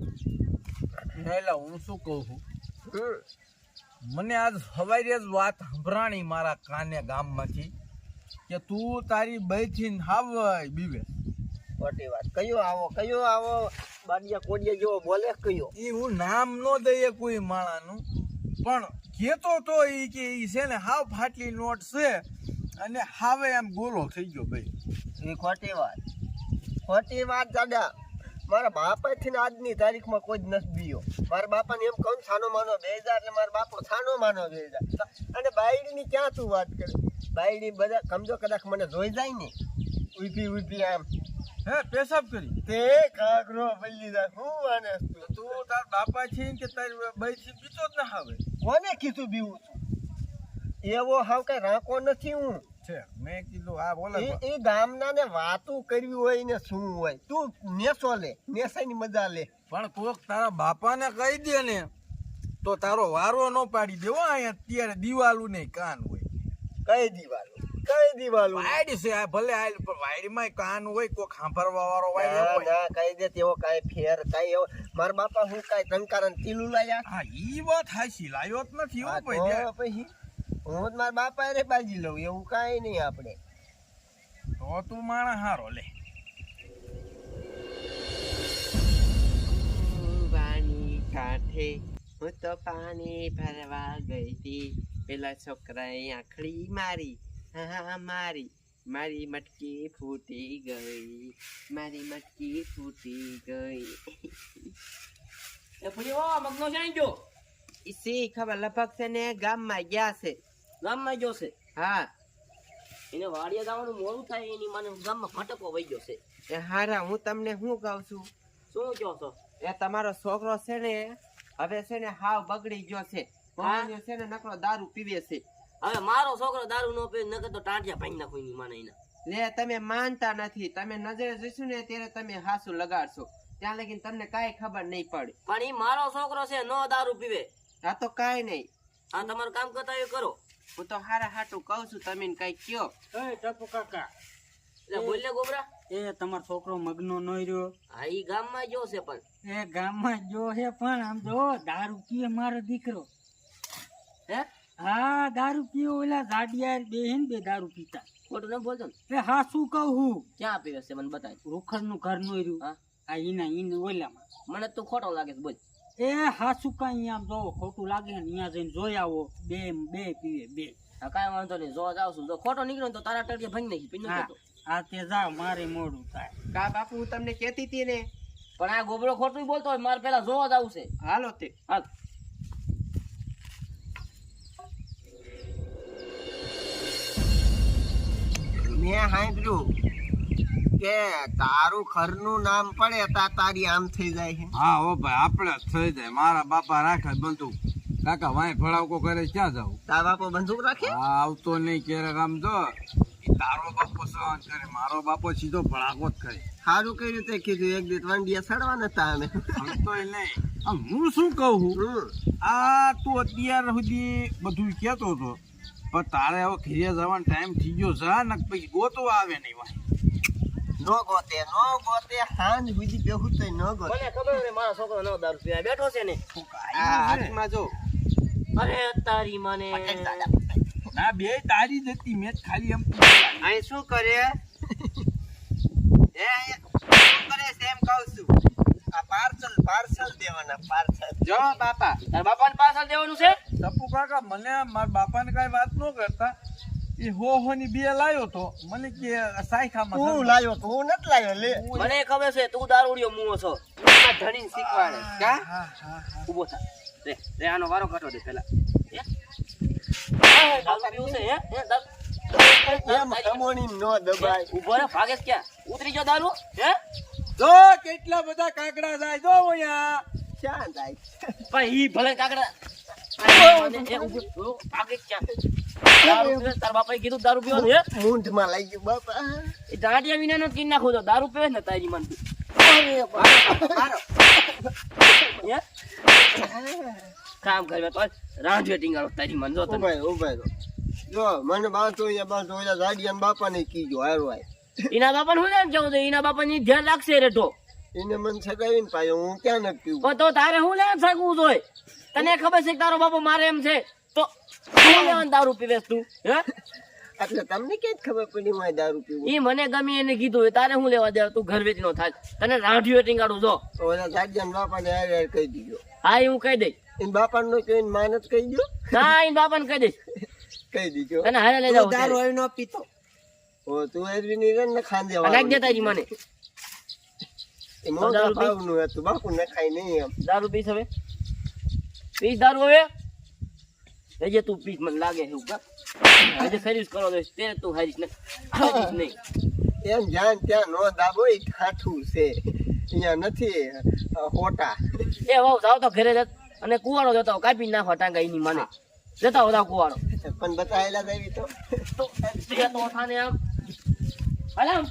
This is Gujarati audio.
એટલે હું શું કહું છું? મને આજ સવારે જ વાત સંભરાણી મારા કાને ગામમાંથી કે તું તારી બેથી હાવ બીવે. ખોટી વાત. કયો આવો કયો આવો? બાડિયા કોડિયા જેવો બોલે કયો? એ હું નામ નો દઈએ કોઈ માણાનું પણ કેતો તો એ કે એ છે ને હાવ ફાટલી નોટ છે અને હાવે એમ ગોલો થઈ ગયો ભાઈ. એ ખોટી વાત. ખોટી વાત દાદા. મારા બાપાથી આજની તારીખમાં કોઈ જ નથી બીયો. મારા બાપાને એમ કહું છાનો માનો બે હજાર એટલે મારા બાપો છાનો માનો હજાર અને બાયડીની ક્યાં તું વાત કરે? બાયડી બધા સમજો કદાચ મને જોઈ જાય ને. ઉઈપી ઉઈપી આમ. હે પેશાબ કરી. તે કાગરો બલ્લી જા હું આને તું તાર બાપા છે કે તારી છે બીતો જ ના આવે કોને કીધું બીવું છું? એવો હાવ કઈ રાંકો નથી હું. છે. મેં કીધું આ બોલે એ ગામના ને વાતું કરવી હોય ને શું હોય? તું નેસો લે નેસાની મજા લે. પણ કોક તારા બાપાને કહી દે ને તો તારો વારો ન પાડી દેવો અહીંયા અત્યારે દિવાલું નહીં કાન હોય. કઈ દિવાલું? કઈ દિવાલું? વાયડ છે આ ભલે આ વાયડમાં કાન હોય કોક સાંભળવા વાળો વાયડ ના હોય. ના કઈ દે તેવો કાઈ ફેર કાઈ એવો. મારા બાપા હું કાઈ ટંકારન તીલું લાયા? હા ઈ વાત હાસી લાયો જ નથી હો ભાઈ હું જ મારા બાપા રે બાજી લઉં એવું કાઈ નહીં આપણે. તો તું માણા હારો લે. પાણી કાંઠે હું તો પાણી ભરવા ગઈ હતી. પેલા છોકરાએ આંખડી મારી હા મારી. મારી મટકી ફૂટી ગઈ મારી મટકી ફૂટી ગઈ. એ પૂરી મગનો છે ગયો? સી ખબર લગભગ છે ને ગામમાં ગયા છે. ગામમાં ગયો છે. હા. એને વાડિયા જવાનું મોડું થાય એની મને ગામમાં ફટકો વહી ગયો છે. એ હારા હું તમને શું કહું છું? શું કહો છો? એ તમારો છોકરો છે ને હવે છે ને હાવ બગડી ગયો છે? મમ્મીને છે ને નકરો દારૂ પીવે છે. હવે મારો છોકરો દારૂ નો પીવે નકર તો ટાંટિયા ભાઈ નાખો એની માને એના. લે તમે માનતા નથી. તમે નજરે જોઈશું ને ત્યારે તમે હાસુ લગાડશો. ત્યાં લગીને તમને કાંઈ ખબર નહીં પડે. પણ એ મારો છોકરો છે નો દારૂ પીવે. આ તો કાંઈ નહીં. આ તમારું કામ કરતા એ કરો. હું તો હારા હાટું કહું છું તમે કઈ કયો એ ટપુ કાકા. બોલ ગોબરા? એ તમારો છોકરો મગનો નો રહ્યો. હા ઈ ગામમાં ગયો છે પણ. એ ગામમાં જો છે પણ આમ જો દારૂ પીએ મારો દીકરો. હે? હા દારૂ પીએ ઓલા જાડિયાર બે ને બે દારૂ પીતા. ખોટું ન બોલતો એ હા શું કહું હું? ક્યાં પીવે છે મને બતાય. રૂખરનું ઘર નો રહ્યું. હા. આ ઈના ઈને ઓલામાં. મને તો ખોટો લાગે છે બોલ. એ હા શું કઈ આમ જો ખોટું લાગે ને અહીંયા જઈને જોઈ આવો. બે બે પીવે બે. હા કાંઈ વાંધો નહીં. જો જાવ છું. જો ખોટો નીકળ્યો ને તો તારા ટળકે ભાઈ નહીં પીને હા આ તે જાવ મારે મોડું થાય. કા બાપુ હું તમને કહેતી હતી ને? પણ આ ગોબરો ખોટું બોલતો હોય મારે પેલા જોવા જ આવશે હાલો તે. હાલ. મેં સાંભળ્યું કે તારું ઘરનું નામ પડે તા તારી આમ થઈ જાય છે. હા ઓ ભાઈ આપણે થઈ જાય. મારા બાપા રાખે બંદૂક. કાકા વાય ફળાવકો કરે ક્યાં જાવ તારા બાપો બંધુક રાખે? હા આવતો નહીં ક્યારેક આમ તો તારો બાપો સહન કરે મારો બાપો સીધો ભળાકો જ કરે. સારું કઈ રીતે કીધું એક દિવસ વંડિયા સડવા તા અમે. સમજતોય નહીં. હું શું કહું આ તું અત્યાર સુધી બધું કહેતો હતો પણ તારે હવે ઘરે જવાનો ટાઈમ થઈ ગયો છે ને પછી ગોતવા આવે નહીં વાંય નો ગોતે નો ગોતે હાંજ સુધી બેહું તોય ન ગોતે. મને ખબર ને મારો છોકરો નો દારૂ પીવા બેઠો છે ને? હાથમાં જો. અરે તારી મને. ના બે તારી જતી મેં ખાલી એમ અહીં શું કરે? એ શું કરે છે એમ કહું છું. આ પાર્સલ પાર્સલ દેવાના પાર્સલ. જો બાપા તાર બાપાને પાર્સલ દેવાનું છે? ટપુ કાકા મને મારા બાપાને કઈ વાત ન કરતા. એ હો હો ની બે લાયો તો. મને કે સાયખામાં સંભાળ. લાયો તું નથી લાયો લે. મને ખબર છે તું દારૂડિયો મુવો છો. આ ધણીને શીખવાડે. કા? હા હા હા. ઊભો થા. રે રે આનો વારો કાઢો દે પેલા. હે? હા, હે. હે ઉતરી ગયો દારૂ હે? જો કેટલા બધા કાકડા જાય જો અહીંયા. ક્યાં જાય? પણ ઈ ભલે કાકડા છે ક્યાં? તાર બાપાએ કીધું દારૂ પીવાનું હે. મૂંઢમાં લાગી ગયું બાપા. એ દાંડિયા વિના નો કિન નાખો તો દારૂ પીવે ને તારી મન. હે? કામ કરવા તો રાંધવે ટીંગાડો તારી મન જો તને. ઉભાઈ ઉભાઈ જો મને બાંધો અહીંયા બાંધો ઓલા જાડિયાન બાપા ને કીજો હારો આય એના બાપા હું જાઉં એના બાપા ની ધ્યાન રાખશે રેટો એને મને સગાવીને પાયો હું ક્યાં નથી પીવું? તો તારે હું લેવા સગવું જોઈએ? તને ખબર છે તારો બાપો મારે એમ છે? તો દારૂ પીવેશ તું હે? એટલે તમને ક્યાં ખબર પડી હું દારૂ પીવું? ઈ મને ગમે એને કીધું હોય તારે હું લેવા દેવા તું ઘર વેચનો થાય તને રાઢિયો ટીંગાડું જો. ઓલા જાડિયાના બાપાને હારે હારે કહી દીધો. હા ઈ હું કહી દઈશ. એને બાપાને નો કહ્યું એને જ કહી દો. ના ઈ બાપાને કહી દઈશ. કહી દીધો. તને હારે લઈ જાવ દારૂ હવે નો પીતો. ઓ તું એરવીની રે ને ખાંદે નાખ દે તારી મને. એ મોટા દારૂ પી? હતું બાપુ નખાય નહીં એમ. દારૂ પીસ હવે? પીસ દારૂ હવે? હજે તું પીસ મને લાગે એવું કા? હજે સર્વિસ કરો દે તે તું હારીશ ને હારીશ નહીં. એમ જાણ ત્યાં નો દાબો એ ખાઠું છે. અહીંયા નથી હોટા. એ વાવ જાવ તો ઘરે જત. અને કુવાડો જતો કાપી નાખો ટાંગા એની મને. જતા હોતા કુવાડો. પણ બતાવેલા દેવી તો. તો થાને આમ. હાલ આમ.